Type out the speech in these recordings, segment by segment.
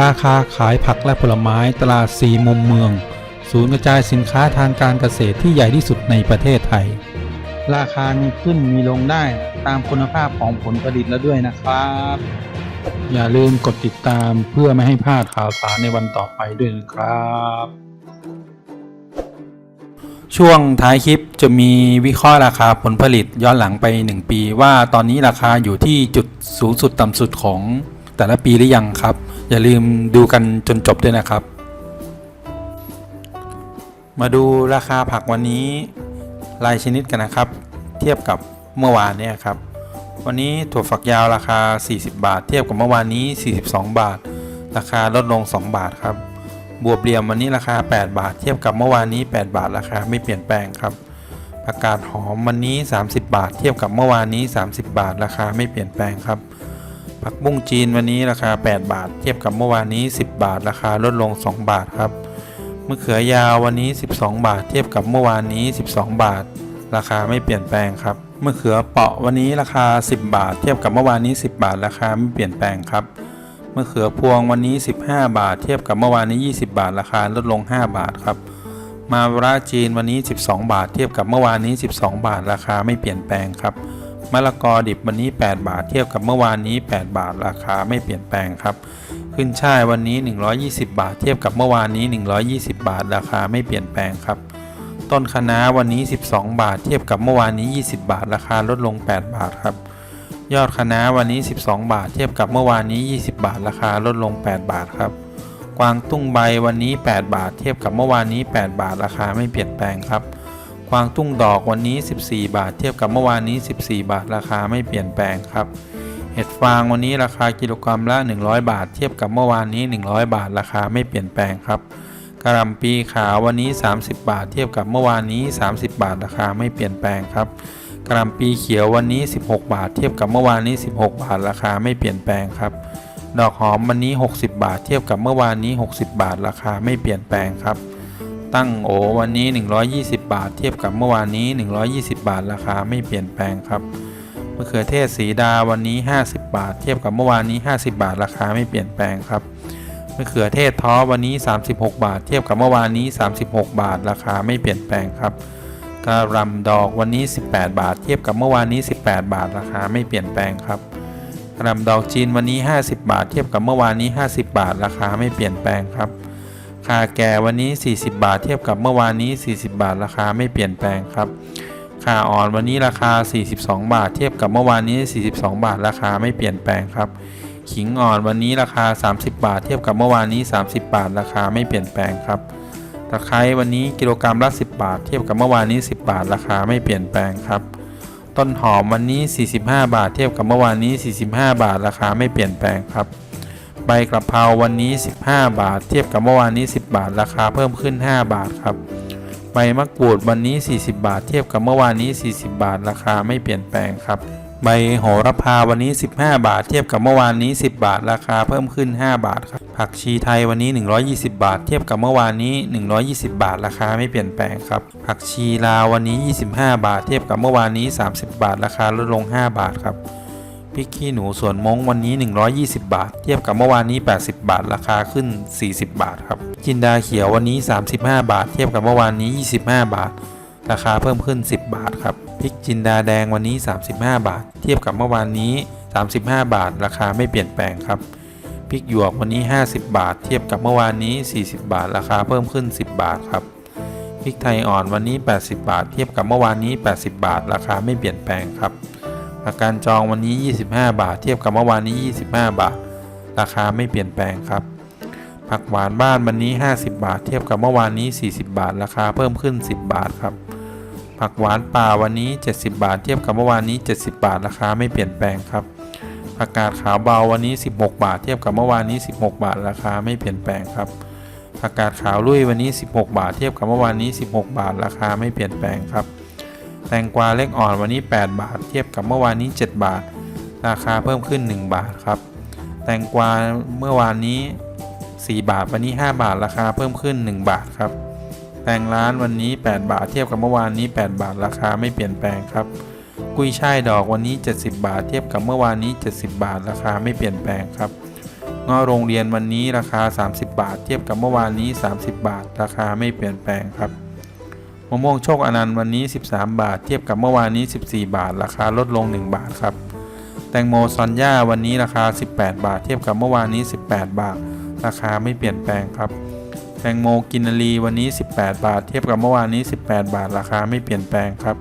ราคาขายผักและผลไม้ตลาดสี่มุมเมือง ศูนย์กระจายสินค้าทางการเกษตรที่ใหญ่ที่สุดในประเทศไทย ราคามีขึ้นมีลงได้ตามคุณภาพของผลผลิตแล้วด้วยนะครับ อย่าลืมกดติดตามเพื่อไม่ให้พลาดข่าวสารในวันต่อไปด้วยนะครับ ช่วงท้ายคลิปจะมีวิเคราะห์ราคาผลผลิตย้อนหลังไป 1 ปี ว่าตอนนี้ราคาอยู่ที่จุดสูงสุดต่ำสุดของแต่ละปีหรือยังครับ อย่าลืมดูกันจนจบด้วยนะครับ มาดูราคาผักวันนี้รายชนิดกันนะครับ เทียบกับเมื่อวานเนี่ยครับ วันนี้ถั่วฝักยาวราคา 40 บาท เทียบกับเมื่อวานนี้ 42 บาท ราคาลดลง 2 บาทครับบวบเหลี่ยมวันนี้ราคา 8 บาท เทียบกับเมื่อวานนี้ 8 บาทราคาไม่เปลี่ยนแปลงครับผักกาดหอมวันนี้ 30 บาท เทียบกับเมื่อวานนี้ 30 บาท ราคาไม่เปลี่ยนแปลงครับ ผักบุ้งจีนวันนี้ราคา 8 บาท เทียบกับเมื่อวานนี้ 10 บาท ราคาลดลง 2 บาทครับมะเขือยาววันนี้ 12 บาท เทียบกับเมื่อวานนี้ 12 บาท ราคาไม่เปลี่ยนแปลงครับมะเขือเปาะวันนี้ราคา 10 บาท เทียบกับเมื่อวานนี้ 10 บาท ราคาไม่เปลี่ยนแปลงครับมะเขือพวงวันนี้ 15 บาท เทียบกับเมื่อวานนี้ 20 บาท ราคาลดลง 5 บาทครับมาวราจีนวันนี้ 12 บาท เทียบกับเมื่อวานนี้ 12 บาท ราคาไม่เปลี่ยนแปลงครับ มะละกอดิบวันนี้ 8 บาทเทียบกับเมื่อวานนี้ 8 บาทราคาไม่เปลี่ยนแปลงครับ ขึ้นช่ายวันนี้ 120 บาท เทียบกับเมื่อวานนี้ 120 บาทราคาไม่เปลี่ยนแปลงครับต้นคะน้าวันนี้ 12 บาท เทียบกับเมื่อวานนี้ 20 บาท ราคาลดลง 8 บาทครับ ยอดคะน้าวันนี้ 12 บาท เทียบกับเมื่อวานนี้ 20 บาท ราคาลดลง 8 บาทครับ กวางตุ้งใบวันนี้ 8 บาท เทียบกับเมื่อวานนี้ 8 บาท ราคาไม่เปลี่ยนแปลงครับ กวางตุ้งดอกวันนี้ 14 บาท เทียบกับเมื่อวานนี้ 14 บาท ราคาไม่เปลี่ยนแปลงครับ เห็ดฟางวันนี้ราคากิโลกรัมละ 100 บาท เทียบกับเมื่อวานนี้ 100 บาท ราคาไม่เปลี่ยนแปลงครับกระลำปีขาววันนี้ 30 บาท เทียบกับเมื่อวานนี้ 30 บาท ราคาไม่เปลี่ยนแปลงครับกระลำปีเขียววันนี้ 16 บาท เทียบกับเมื่อวานนี้ 16 บาท ราคาไม่เปลี่ยนแปลงครับ ดอกหอมวันนี้ 60 บาท เทียบกับเมื่อวานนี้ 60 บาท ราคาไม่เปลี่ยนแปลงครับ ตั้งโอวันนี้ 120 บาท เทียบกับเมื่อวานนี้ 120 บาทราคาไม่เปลี่ยนแปลงครับมะเขือเทศสีดาวันนี้ 50 บาท เทียบกับเมื่อวานนี้ 50 บาท ราคาไม่เปลี่ยนแปลงครับมะเขือเทศท้อวันนี้ 36 บาท เทียบกับเมื่อวานนี้ 36 บาท ราคาไม่เปลี่ยนแปลงครับกระหลำดอกวันนี้ 18 บาท เทียบกับเมื่อวานนี้ 18 บาท ราคาไม่เปลี่ยนแปลงครับกระหลำดอกจีนวันนี้ 50 บาท เทียบกับเมื่อวานนี้ 50 บาท ราคาไม่เปลี่ยนแปลงครับ คาแก่วันนี้ 40 บาท เทียบกับเมื่อวานนี้ 40 บาท ราคาไม่เปลี่ยนแปลงครับข่าอ่อนวันนี้ราคา 42 บาท เทียบกับเมื่อวานนี้ 42 บาท ราคาไม่เปลี่ยนแปลงครับ ขิงอ่อนวันนี้ราคา 30 บาท เทียบกับเมื่อวานนี้ 30 บาท ราคาไม่เปลี่ยนแปลงครับ ตะไคร้วันนี้กิโลกรัมละ 10 บาท เทียบกับเมื่อวานนี้ 10 บาท ราคาไม่เปลี่ยนแปลงครับ ต้นหอมวันนี้ 45 บาท เทียบกับเมื่อวานนี้ 45 บาท ราคาไม่เปลี่ยนแปลงครับ ใบกระเพราวันนี้ 15 บาท เทียบกับเมื่อวานนี้ 10 บาท ราคาเพิ่มขึ้น 5 บาทครับ ใบมะกรูดวันนี้ 40 บาท เทียบกับเมื่อวานนี้ 40 บาท ราคาไม่เปลี่ยนแปลงครับ ใบโหระพาวันนี้ 15 บาท เทียบกับเมื่อวานนี้ 10 บาท ราคาเพิ่มขึ้น 5 บาทครับ ผักชีไทยวันนี้ 120 บาท เทียบกับเมื่อวานนี้ 120 บาท ราคาไม่เปลี่ยนแปลงครับ ผักชีลาววันนี้ 25 บาท เทียบกับเมื่อวานนี้ 30 บาท ราคาลดลง 5 บาทครับ พริกขี้หนูสวนมงวันนี้ 120 บาท เทียบกับเมื่อวานนี้ 80 บาท ราคาขึ้น 40 บาทครับ จินดาเขียววันนี้ 35 บาท เทียบกับเมื่อวานนี้ 25 บาท ราคาเพิ่มขึ้น 10 บาทครับ พริกจินดาแดงวันนี้ 35 บาท เทียบกับเมื่อวานนี้ 35 บาท ราคาไม่เปลี่ยนแปลงครับ พริกหยวกวันนี้ 50 บาท เทียบกับเมื่อวานนี้ 40 บาท ราคาเพิ่มขึ้น 10 บาทครับ พริกไทยอ่อนวันนี้ 80 บาท เทียบกับเมื่อวานนี้ 80 บาท ราคาไม่เปลี่ยนแปลงครับ ผักกาดจองวันนี้ 25 บาท เทียบกับเมื่อวานนี้ 25 บาท ราคาไม่เปลี่ยนแปลงครับ ผักหวานบ้านวันนี้ 50 บาท เทียบกับเมื่อวานนี้ 40 บาท ราคาเพิ่มขึ้น 10 บาทครับ ผักหวานป่าวันนี้ 70 บาท เทียบกับเมื่อวานนี้ 70 บาท ราคาไม่เปลี่ยนแปลงครับ ผักกาดขาวเบาวันนี้ 16 บาท เทียบกับเมื่อวานนี้ 16 บาท ราคาไม่เปลี่ยนแปลงครับผักกาดขาวลุยวันนี้ 16 บาท เทียบกับเมื่อวานนี้ 16 บาท ราคาไม่เปลี่ยนแปลงครับ แตงกวาเล็กอ่อนวันนี้ 8 บาท เทียบกับเมื่อวานนี้ 7 บาท ราคาเพิ่มขึ้น 1 บาทครับ แตงกวาเมื่อวานนี้ 4 บาท วันนี้ 5 บาท ราคาเพิ่มขึ้น 1 บาทครับ แตงร้านวันนี้ 8 บาท เทียบกับเมื่อวานนี้ 8 บาท ราคาไม่เปลี่ยนแปลงครับ กุยช่ายดอกวันนี้ 70 บาท เทียบกับเมื่อวานนี้ 70 บาท ราคาไม่เปลี่ยนแปลงครับเงาะโรงเรียนวันนี้ราคา 30 บาท เทียบกับเมื่อวานนี้ 30 บาท ราคาไม่เปลี่ยนแปลงครับ มะม่วงโชคอนันต์วันนี้ 13 บาท เทียบกับเมื่อวานนี้ 14 บาท ราคาลดลง 1 บาทครับ แตงโมซอนย่าวันนี้ราคา 18 บาท เทียบกับเมื่อวานนี้ 18 บาท ราคาไม่เปลี่ยนแปลงครับ แตงโมกินารีวันนี้ 18 บาท เทียบกับเมื่อวานนี้ 18 บาท ราคาไม่เปลี่ยนแปลงครับ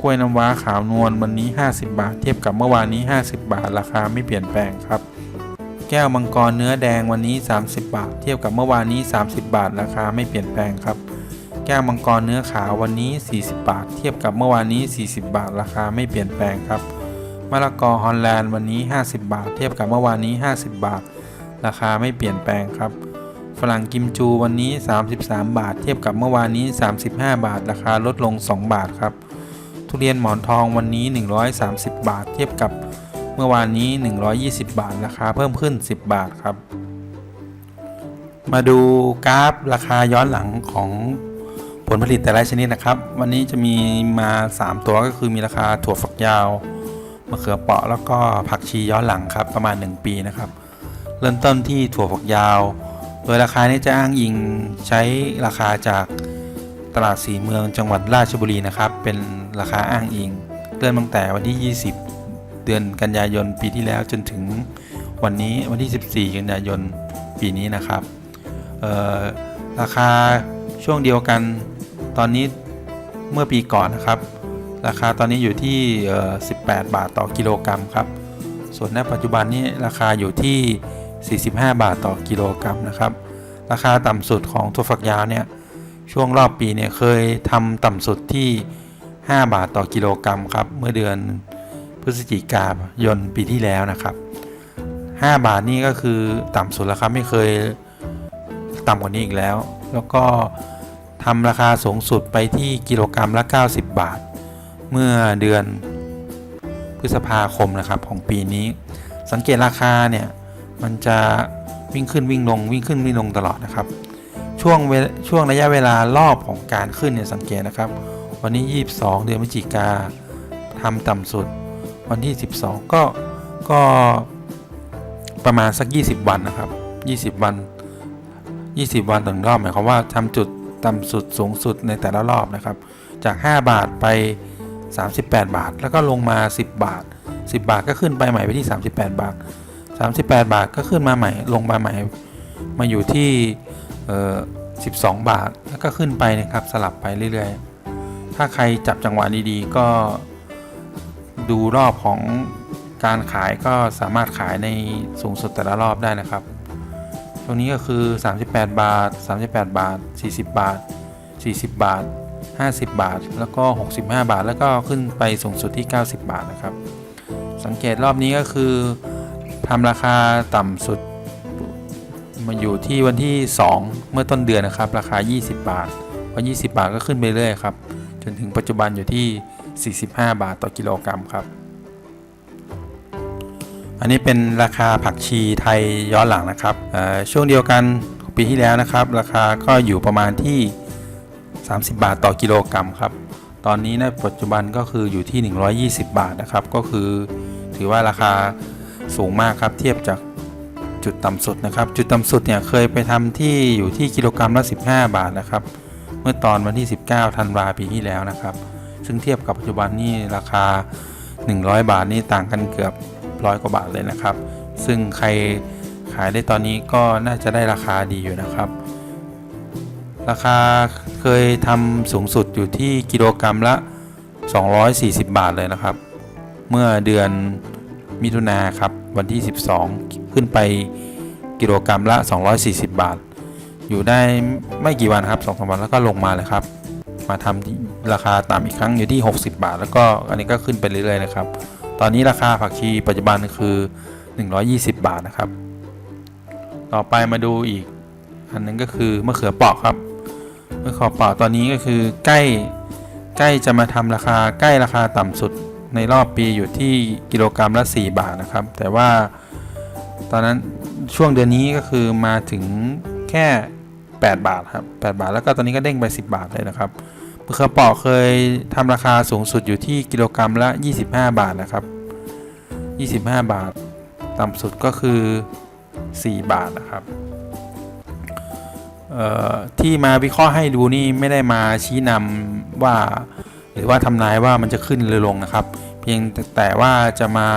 กล้วยน้ำว้าขาวนวลวันนี้ 50 บาท เทียบกับเมื่อวานนี้ 50 บาท ราคาไม่เปลี่ยนแปลงครับ แก้วมังกรเนื้อแดงวันนี้ 30 บาท เทียบกับเมื่อวานนี้ 30 บาท ราคาไม่เปลี่ยนแปลงครับ แก้วมังกรเนื้อขาววันนี้ 40 บาท เทียบกับเมื่อวานนี้ 40 บาท ราคาไม่เปลี่ยนแปลงครับมะละกอฮอลแลนด์วันนี้ 50 บาท เทียบกับเมื่อวานนี้ 50 บาท ราคาไม่เปลี่ยนแปลงครับ ฝรั่งกิมจูวันนี้ 33 บาท เทียบกับเมื่อวานนี้ 35 บาท ราคาลดลง 2 บาทครับ ทุเรียนหมอนทองวันนี้ 130 บาท เทียบกับเมื่อวานนี้ 120 บาท ราคาเพิ่มขึ้น 10 บาทครับ มาดูกราฟราคาย้อนหลังของ ผลผลิตแต่ละชนิดนะครับ วันนี้จะมีมา 3 ตัวก็คือมีราคาถั่วฝักยาวมะเขือเปราะแล้วก็ผักชีย้อนหลังครับประมาณ 1 ปีนะครับ เริ่มต้นที่ถั่วฝักยาว โดยราคานี้จะอ้างอิงใช้ราคาจากตลาดสีเมืองจังหวัดราชบุรีนะครับ เป็นราคาอ้างอิงเริ่มตั้งแต่วันที่ 20 เดือนกันยายนปีที่แล้วจนถึงวันนี้วันที่ 14 กันยายนปีนี้นะครับราคาช่วงเดียวกัน ตอนนี้เมื่อปีก่อนนะครับ ราคาตอนนี้อยู่ที่ 18 บาทต่อกิโลกรัมครับ ส่วนณปัจจุบันนี้ราคาอยู่ที่ 45 บาทต่อกิโลกรัมนะครับ ราคาต่ำสุดของถั่วฝักยาวเนี่ยช่วงรอบปีเนี่ยเคยทำต่ำสุดที่ 5 บาทต่อกิโลกรัมครับเมื่อเดือนพฤศจิกายนปีที่แล้วนะครับ 5 บาทนี่ก็คือต่ำสุดแล้วครับไม่เคยต่ำกว่านี้อีกแล้ว แล้วก็ ทำราคาสูงสุดไปที่กิโลกรัมละ 90 บาท เมื่อเดือนพฤษภาคมนะครับของปีนี้ สังเกตราคาเนี่ยมันจะวิ่งขึ้นวิ่งลงวิ่งขึ้นวิ่งลงตลอดนะครับ ช่วงช่วงระยะเวลารอบของการขึ้นเนี่ยสังเกตนะครับ วันนี้ 22 เดือนพฤศจิกาทำต่ำสุด วันที่ 12 ก็ก็ประมาณสัก 20 วันนะครับ 20 วัน 20 วันต่อรอบหมายความว่าทำจุด ต่ำสุดสูงสุดในแต่ละรอบนะครับ จาก 5 บาทไป 38 บาท แล้วก็ลงมา 10 บาท 10 บาทก็ขึ้นไปใหม่ไปที่ 38 บาท 38 บาทก็ขึ้นมาใหม่ลงมาใหม่ มาอยู่ที่เอ่อ12 บาท แล้วก็ขึ้นไปนะครับ สลับไปเรื่อยๆ ถ้าใครจับจังหวะดีๆ ก็ดูรอบของการขายก็สามารถขายในสูงสุดแต่ละรอบได้นะครับ ตรงนี้ก็คือ 38 บาท 38 บาท 40 บาท 40 บาท 50 บาท แล้วก็ 65 บาท แล้วก็ขึ้นไปสูงสุดที่ 90 บาทนะครับ สังเกตรอบนี้ก็คือทำราคาต่ำสุดมาอยู่ที่วันที่ 2 เมื่อต้นเดือนนะครับ ราคา 20 บาทพอ20 บาทก็ขึ้นไปเรื่อยครับ จนถึงปัจจุบันอยู่ที่ 45 บาทต่อกิโลกรัมครับ อันนี้เป็นราคาผักชีไทยย้อนหลังนะครับช่วงเดียวกันปีที่แล้วนะครับ ราคาก็อยู่ประมาณที่ 30 บาทต่อกิโลกรัมครับ ตอนนี้ในปัจจุบันก็คืออยู่ที่ 120 บาทนะครับ ก็คือถือว่าราคาสูงมากครับเทียบจากจุดต่ำสุดนะครับ จุดต่ำสุดเนี่ยเคยไปทำที่อยู่ที่กิโลกรัมละ 15 บาทนะครับ เมื่อตอนวันที่ 19ธันวาปีที่แล้วนะครับ ซึ่งเทียบกับปัจจุบันนี่ราคา 100 บาทนี่ต่างกันเกือบ ร้อยกว่าบาทเลยนะครับ ซึ่งใครขายได้ตอนนี้ก็น่าจะได้ราคาดีอยู่นะครับ ราคาเคยทำสูงสุดอยู่ที่กิโลกรัมละ 240 บาทเลยนะครับ เมื่อเดือนมิถุนาครับวันที่ 12 ขึ้นไปกิโลกรัมละ 240 บาท อยู่ได้ไม่กี่วันครับสองสามวันแล้วก็ลงมาเลยครับ มาทำราคาต่ำอีกครั้งอยู่ที่ 60 บาท แล้วก็อันนี้ก็ขึ้นไปเรื่อยๆนะครับ ตอนนี้ราคาผักชีปัจจุบันคือ 120 บาทนะครับ ต่อไปมาดูอีก อันนึงก็คือมะเขือเปราะครับมะเขือเปราะตอนนี้ก็คือใกล้ใกล้จะมาทำราคาใกล้ราคาต่ำสุดในรอบปีอยู่ที่กิโลกรัมละ 4 บาทนะครับ แต่ว่าตอนนั้นช่วงเดือนนี้ก็คือมาถึงแค่ 8 บาทครับ 8 บาทแล้วก็ตอนนี้ก็เด้งไป 10 บาทเลยนะครับ มะเขือเปราเคยทำราคาสูงสุดอยู่ที่กิโลกรัมละ 25 บาทนะครับ 25 บาท ต่ำสุดก็คือ 4 บาทนะครับเอ่อที่มาวิเคราะห์ให้ดูนี่ไม่ได้มาชี้นำว่าหรือว่าทำนายว่ามันจะขึ้นหรือลงนะครับ เพียงแต่แต่ว่าจะมา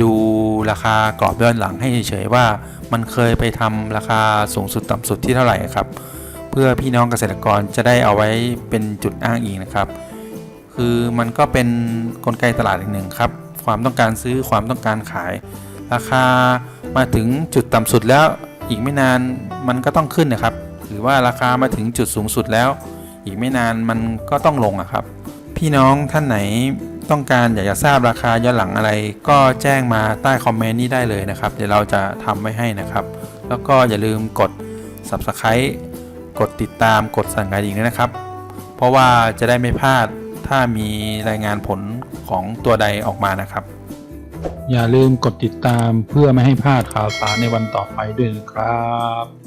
ดูราคากรอบย้อนหลังให้เฉยๆว่ามันเคยไปทำราคาสูงสุดต่ำสุดที่เท่าไหร่ครับ เพื่อพี่น้องเกษตรกรจะได้เอาไว้เป็นจุดอ้างอิงนะครับ คือมันก็เป็นกลไกตลาดอีกหนึ่งครับ ความต้องการซื้อความต้องการขาย ราคามาถึงจุดต่ำสุดแล้วอีกไม่นานมันก็ต้องขึ้นนะครับ หรือว่าราคามาถึงจุดสูงสุดแล้ว อีกไม่นานมันก็ต้องลงอะครับ พี่น้องท่านไหนต้องการอยากจะทราบราคาย้อนหลังอะไร ก็แจ้งมาใต้คอมเมนต์นี้ได้เลยนะครับ เดี๋ยวเราจะทำไว้ให้นะครับ แล้วก็อย่าลืมกด Subscribe กดติดตามกดสั่งกรอีกด้วยนะครับ เพราะว่าจะได้ไม่พลาดถ้ามีรายงานผลของตัวใดออกมานะครับ อย่าลืมกดติดตามเพื่อไม่ให้พลาดข่าวสารในวันต่อไปด้วยนะครับ